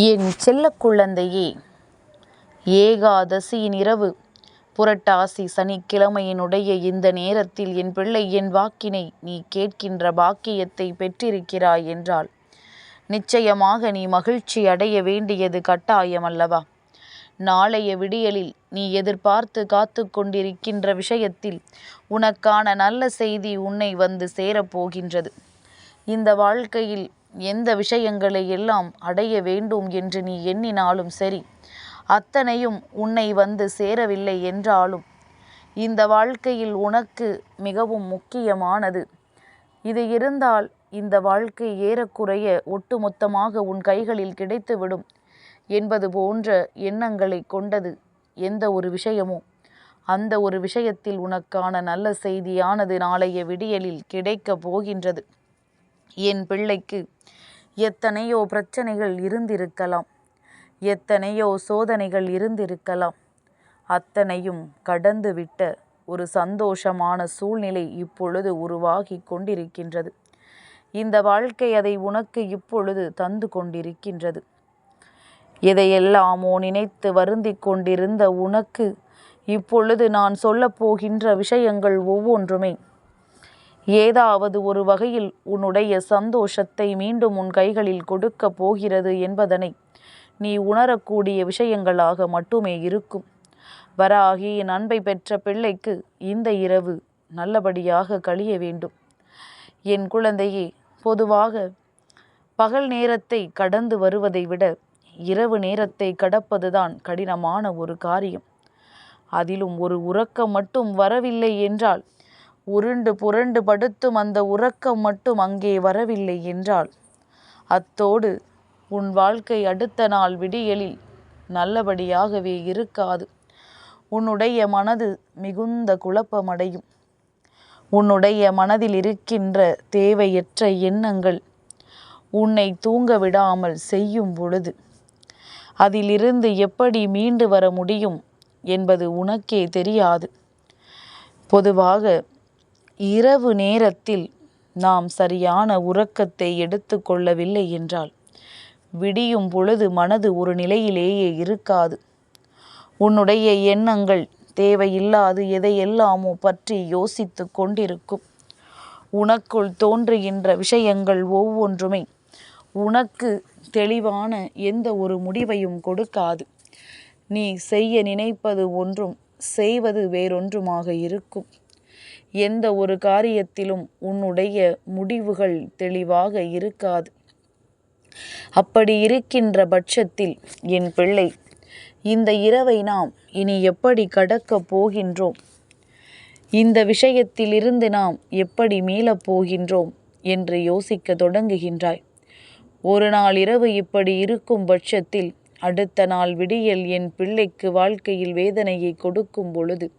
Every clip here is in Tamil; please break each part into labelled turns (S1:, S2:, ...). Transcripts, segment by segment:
S1: என் செல்ல குழந்தையே ஏகாதசியின் இரவு. புரட்டாசி சனிக்கிழமையினுடைய இந்த நேரத்தில் என் பிள்ளை என் வாக்கினை நீ கேட்கின்ற பாக்கியத்தை பெற்றிருக்கிறாய் என்றால் நிச்சயமாக நீ மகிழ்ச்சி அடைய வேண்டியது கட்டாயமல்லவா நாளைய விடியலில் நீ எதிர்பார்த்து காத்து கொண்டிருக்கின்ற விஷயத்தில் உனக்கான நல்ல செய்தி உன்னை வந்து சேரப்போகின்றது இந்த வாழ்க்கையில் எந்த விஷயங்களை எல்லாம் அடைய வேண்டும் என்று நீ எண்ணினாலும் சரி அத்தனையும் உன்னை வந்து சேரவில்லை என்றாலும் இந்த வாழ்க்கையில் உனக்கு மிகவும் முக்கியமானது. இது இருந்தால் இந்த வாழ்க்கை ஏறக்குறைய ஒட்டுமொத்தமாக உன் கைகளில் கிடைத்துவிடும் என்பது போன்ற எண்ணங்களை கொண்டது எந்த ஒரு விஷயமோ. அந்த ஒரு விஷயத்தில் உனக்கான நல்ல செய்தியானது நாளைய விடியலில் கிடைக்கப் போகின்றது. என் பிள்ளைக்கு எத்தனையோ பிரச்சனைகள் இருந்திருக்கலாம். எத்தனையோ சோதனைகள் இருந்திருக்கலாம். அத்தனையும் கடந்துவிட்ட ஒரு சந்தோஷமான சூழ்நிலை இப்பொழுது உருவாகி கொண்டிருக்கின்றது. இந்த வாழ்க்கை அதை உனக்கு இப்பொழுது தந்து கொண்டிருக்கின்றது. எதையெல்லாமோ நினைத்து வருந்திக் கொண்டிருந்த உனக்கு இப்பொழுது நான் சொல்லப்போகின்ற விஷயங்கள் ஒவ்வொன்றுமே ஏதாவது ஒரு வகையில் உன்னுடைய சந்தோஷத்தை மீண்டும் உன் கைகளில் கொடுக்கப் போகிறது என்பதனை நீ உணரக்கூடிய விஷயங்களாக மட்டுமே இருக்கும். வராகி அன்பை பெற்ற பிள்ளைக்கு இந்த இரவு நல்லபடியாக கழிய வேண்டும். என் குழந்தையே பொதுவாக பகல் நேரத்தை கடந்து வருவதை விட இரவு நேரத்தை கடப்பதுதான் கடினமான ஒரு காரியம். அதிலும் ஒரு உறக்கம் மட்டும் வரவில்லை என்றால் உருண்டு புரண்டு படுத்தும் அந்த உறக்கம் மட்டும் அங்கே வரவில்லை என்றால் அத்தோடு உன் வாழ்க்கை அடுத்த நாள் விடியலில் நல்லபடியாகவே இருக்காது. உன்னுடைய மனது மிகுந்த குழப்பமடையும். உன்னுடைய மனதில் இருக்கின்ற தேவையற்ற எண்ணங்கள் உன்னை தூங்க விடாமல் செய்யும் பொழுது அதிலிருந்து எப்படி மீண்டு வர முடியும் என்பது உனக்கே தெரியாது. பொதுவாக இரவு நேரத்தில் நாம் சரியான உறக்கத்தை எடுத்துக்கொள்ளவில்லை என்றால் விடியும் பொழுது மனது ஒரு நிலையிலேயே இருக்காது. உன்னுடைய எண்ணங்கள் தேவையில்லாது எதையெல்லாமோ பற்றி யோசித்து கொண்டிருக்கும். உனக்குள் தோன்றுகின்ற விஷயங்கள் ஒவ்வொன்றுமே உனக்கு தெளிவான எந்த ஒரு முடிவையும் கொடுக்காது. நீ செய்ய நினைப்பது ஒன்றும் செய்வது வேறொன்றுமாக இருக்கும். எந்த ஒரு காரியத்திலும் உன்னுடைய முடிவுகள் தெளிவாக இருக்காது. அப்படி இருக்கின்ற பட்சத்தில் என் பிள்ளை இந்த இரவை நாம் இனி எப்படி கடக்கப் போகின்றோம்? இந்த விஷயத்திலிருந்து நாம் எப்படி மீளப் போகின்றோம் என்று யோசிக்க தொடங்குகின்றாய். ஒரு நாள் இரவு இப்படி இருக்கும் பட்சத்தில் அடுத்த நாள் விடியல் என் பிள்ளைக்கு வாழ்க்கையில் வேதனையை கொடுக்கும் பொழுது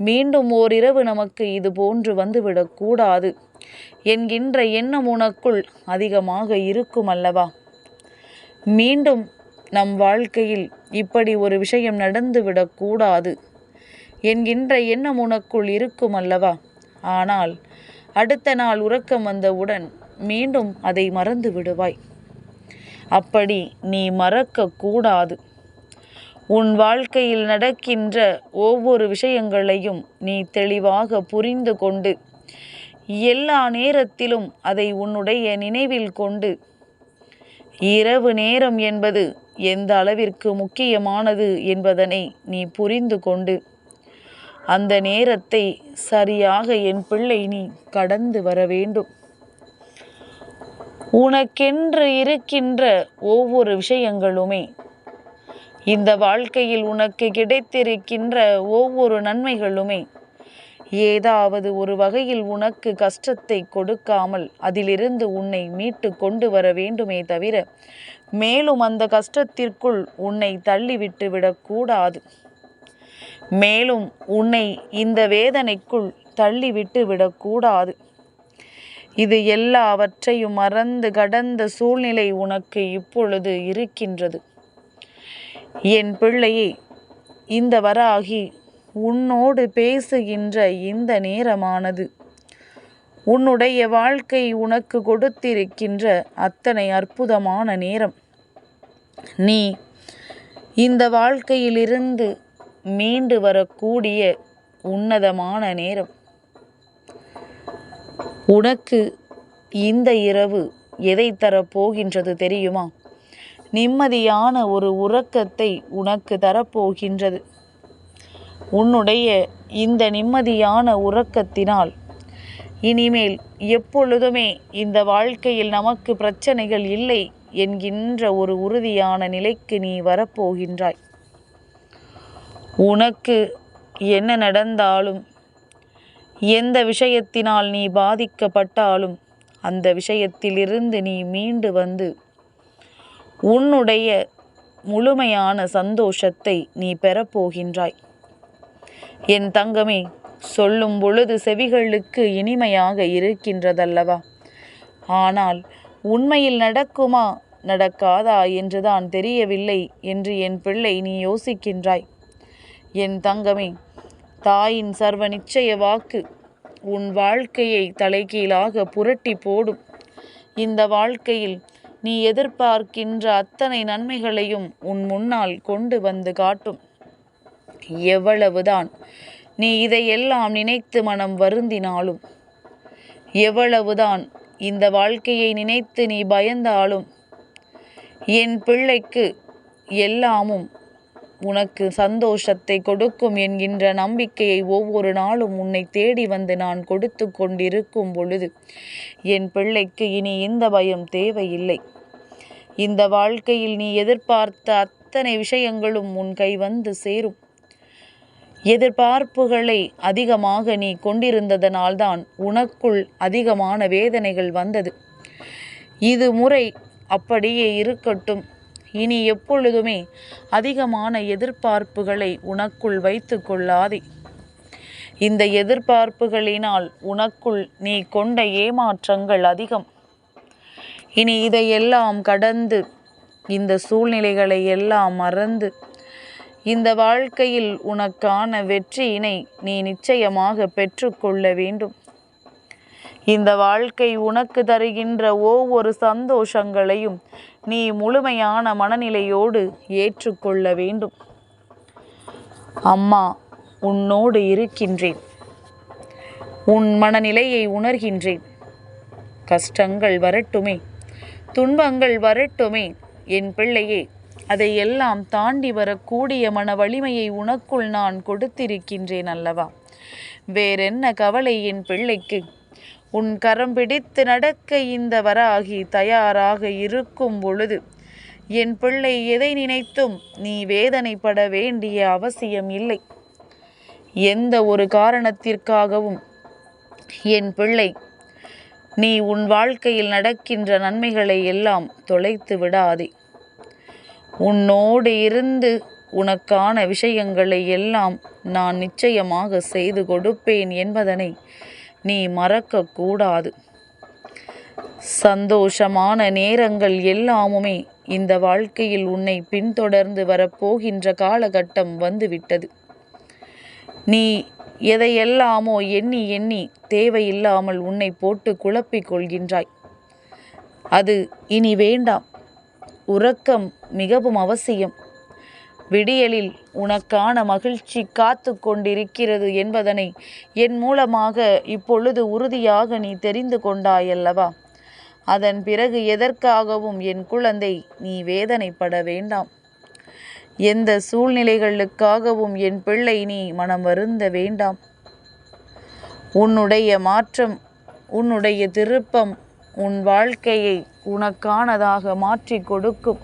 S1: மீண்டும் ஓரிரவு நமக்கு இது போன்று வந்துவிடக்கூடாது என்கின்ற எண்ணம் உனக்குள் அதிகமாக இருக்கும் அல்லவா? மீண்டும் நம் வாழ்க்கையில் இப்படி ஒரு விஷயம் நடந்துவிடக்கூடாது என்கின்ற எண்ணம் உனக்குள் இருக்கும் அல்லவா? ஆனால் அடுத்த நாள் உறக்கம் வந்தவுடன் மீண்டும் அதை மறந்து விடுவாய் அப்படி நீ மறக்கக்கூடாது உன் வாழ்க்கையில் நடக்கின்ற ஒவ்வொரு விஷயங்களையும் நீ தெளிவாக புரிந்து கொண்டு எல்லா நேரத்திலும் அதை உன்னுடைய நினைவில் கொண்டு. இரவு நேரம் என்பது எந்த அளவிற்கு முக்கியமானது என்பதனை நீ புரிந்து கொண்டு அந்த நேரத்தை சரியாக என் பிள்ளை நீ கடந்து வர வேண்டும். உனக்கென்று இருக்கின்ற ஒவ்வொரு விஷயங்களுமே இந்த வாழ்க்கையில் உனக்கு கிடைத்திருக்கின்ற ஒவ்வொரு நன்மைகளுமே. ஏதாவது ஒரு வகையில் உனக்கு கஷ்டத்தை கொடுக்காமல் அதிலிருந்து உன்னை மீட்டு கொண்டு வர வேண்டுமே தவிர மேலும் அந்த கஷ்டத்திற்குள் உன்னை தள்ளிவிட்டு விடக்கூடாது மேலும் உன்னை இந்த வேதனைக்குள் தள்ளிவிட்டு விடக்கூடாது இது எல்லாவற்றையும் மறந்து கடந்த சூழ்நிலை உனக்கு இப்பொழுது இருக்கின்றது. என் பிள்ளையே இந்த வராகி உன்னோடு பேசுகின்ற இந்த நேரமானது. உன்னுடைய வாழ்க்கை உனக்கு கொடுத்திருக்கின்ற அத்தனை அற்புதமான நேரம். நீ இந்த வாழ்க்கையிலிருந்து மீண்டு வரக்கூடிய உன்னதமான நேரம். உனக்கு இந்த இரவு எதை தரப்போகின்றது தெரியுமா? நிம்மதியான ஒரு உறக்கத்தை உனக்கு தரப்போகின்றது. உன்னுடைய இந்த நிம்மதியான உறக்கத்தினால் இனிமேல் எப்பொழுதுமே இந்த வாழ்க்கையில் நமக்கு பிரச்சனைகள் இல்லை என்கின்ற ஒரு உறுதியான நிலைக்கு நீ வரப்போகின்றாய். உனக்கு என்ன நடந்தாலும் எந்த விஷயத்தினால் நீ பாதிக்கப்பட்டாலும் அந்த விஷயத்திலிருந்து நீ மீண்டு வந்து உன்னுடைய முழுமையான சந்தோஷத்தை நீ பெறப்போகின்றாய் என் தங்கமே சொல்லும் பொழுது செவிகளுக்கு இனிமையாக இருக்கின்றதல்லவா? ஆனால் உண்மையில் நடக்குமா நடக்காதா என்றுதான் தெரியவில்லை என்று என் பிள்ளை நீ யோசிக்கின்றாய். என் தங்கமே தாயின் சர்வ நிச்சய வாக்கு உன் வாழ்க்கையை தலைகீழாக புரட்டி போடும். இந்த வாழ்க்கையில் நீ எதிர்பார்க்கின்ற அத்தனை நன்மைகளையும் உன் முன்னால் கொண்டு வந்து காட்டும். எவ்வளவுதான் நீ இதையெல்லாம் நினைத்து மனம் வருந்தினாலும் எவ்வளவுதான் இந்த வாழ்க்கையை நினைத்து நீ பயந்தாலும் என் பிள்ளைக்கு எல்லாமும் உனக்கு சந்தோஷத்தை கொடுக்கும் என்கின்ற நம்பிக்கையை ஒவ்வொரு நாளும் உன்னை தேடி வந்து நான் கொடுத்து கொண்டிருக்கும் பொழுது என் பிள்ளைக்கு இனி இந்த பயம் தேவையில்லை. இந்த வாழ்க்கையில் நீ எதிர்பார்த்த அத்தனை விஷயங்களும் உன் கை வந்து சேரும். எதிர்பார்ப்புகளை அதிகமாக நீ கொண்டிருந்ததனால்தான் உனக்குள் அதிகமான வேதனைகள் வந்தது. இது முறை அப்படியே இருக்கட்டும். இனி எப்பொழுதுமே அதிகமான எதிர்பார்ப்புகளை உனக்குள் வைத்து கொள்ளாதே. இந்த எதிர்பார்ப்புகளினால் உனக்குள் நீ கொண்ட ஏமாற்றங்கள் அதிகம். இனி இதையெல்லாம் கடந்து இந்த சூழ்நிலைகளை எல்லாம் மறந்து இந்த வாழ்க்கையில் உனக்கான வெற்றியினை நீ நிச்சயமாக பெற்றுக்கொள்ள வேண்டும். இந்த வாழ்க்கை உனக்கு தருகின்ற ஒவ்வொரு சந்தோஷங்களையும் நீ முழுமையான மனநிலையோடு ஏற்றுக்கொள்ள வேண்டும். அம்மா உன்னோடு இருக்கின்றேன். உன் மனநிலையை உணர்கின்றேன். கஷ்டங்கள் வரட்டுமே துன்பங்கள் வரட்டுமே என் பிள்ளையே அதை எல்லாம் தாண்டி வரக்கூடிய மன வலிமையை உனக்குள் நான் கொடுத்திருக்கின்றேன் அல்லவா? வேறென்ன கவலை என் பிள்ளைக்கு? உன் கரம் பிடித்து நடக்க இந்த வராகி தயாராக இருக்கும் பொழுது என் பிள்ளை எதை நினைத்தும் நீ வேதனைப்பட வேண்டிய அவசியம் இல்லை. எந்த ஒரு காரணத்திற்காகவும் என் பிள்ளை நீ உன் வாழ்க்கையில் நடக்கின்ற நன்மைகளை எல்லாம் தொலைத்து விடாதே. உன்னோடு இருந்து உனக்கான விஷயங்களை எல்லாம் நான் நிச்சயமாக செய்து கொடுப்பேன் என்பதனை நீ மறக்கக்கூடாது. சந்தோஷமான நேரங்கள் எல்லாமுமே இந்த வாழ்க்கையில் உன்னை பின்தொடர்ந்து வரப்போகின்ற காலகட்டம் வந்துவிட்டது. நீ எதையெல்லாமோ எண்ணி எண்ணி தேவையில்லாமல் உன்னை போட்டு குழப்பிக் கொள்கின்றாய். அது இனி வேண்டாம். உறக்கம் மிகவும் அவசியம். விடியலில் உனக்கான மகிழ்ச்சி காத்து கொண்டிருக்கிறது என்பதனை என் மூலமாக இப்பொழுது உறுதியாக நீ தெரிந்து கொண்டாயல்லவா? அதன் பிறகு எதற்காகவும் என் குழந்தை நீ வேதனைப்பட வேண்டாம். எந்த சூழ்நிலைகளுக்காகவும் என் பிள்ளை நீ மனம் வருந்த வேண்டாம். உன்னுடைய மாற்றம் உன்னுடைய திருப்பம் உன் வாழ்க்கையை உனக்கானதாக மாற்றி கொடுக்கும்.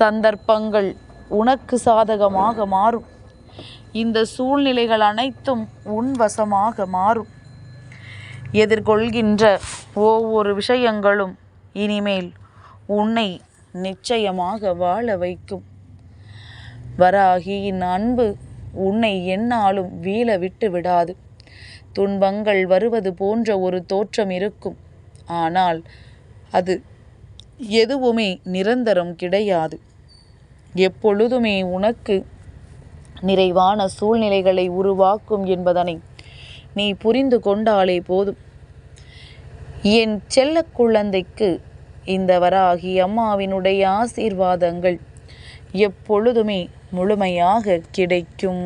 S1: சந்தர்ப்பங்கள் உனக்கு சாதகமாக மாறும். இந்த சூழ்நிலைகள் அனைத்தும் உன் வசமாக மாறும். எதிர்கொள்கின்ற ஒவ்வொரு விஷயங்களும் இனிமேல் உன்னை நிச்சயமாக வாழ வைக்கும். வராகியின் அன்பு உன்னை என்னாலும் வீழ விட்டு விடாது. துன்பங்கள் வருவது போன்ற ஒரு தோற்றம் இருக்கும். ஆனால் அது எதுவுமே நிரந்தரம் கிடையாது. எப்பொழுதுமே உனக்கு நிறைவான சூழ்நிலைகளை உருவாக்கும் என்பதனை நீ புரிந்து கொண்டாலே போதும். என் செல்ல குழந்தைக்கு இந்த வராகி அம்மாவினுடைய ஆசீர்வாதங்கள் எப்பொழுதுமே முழுமையாக கிடைக்கும்.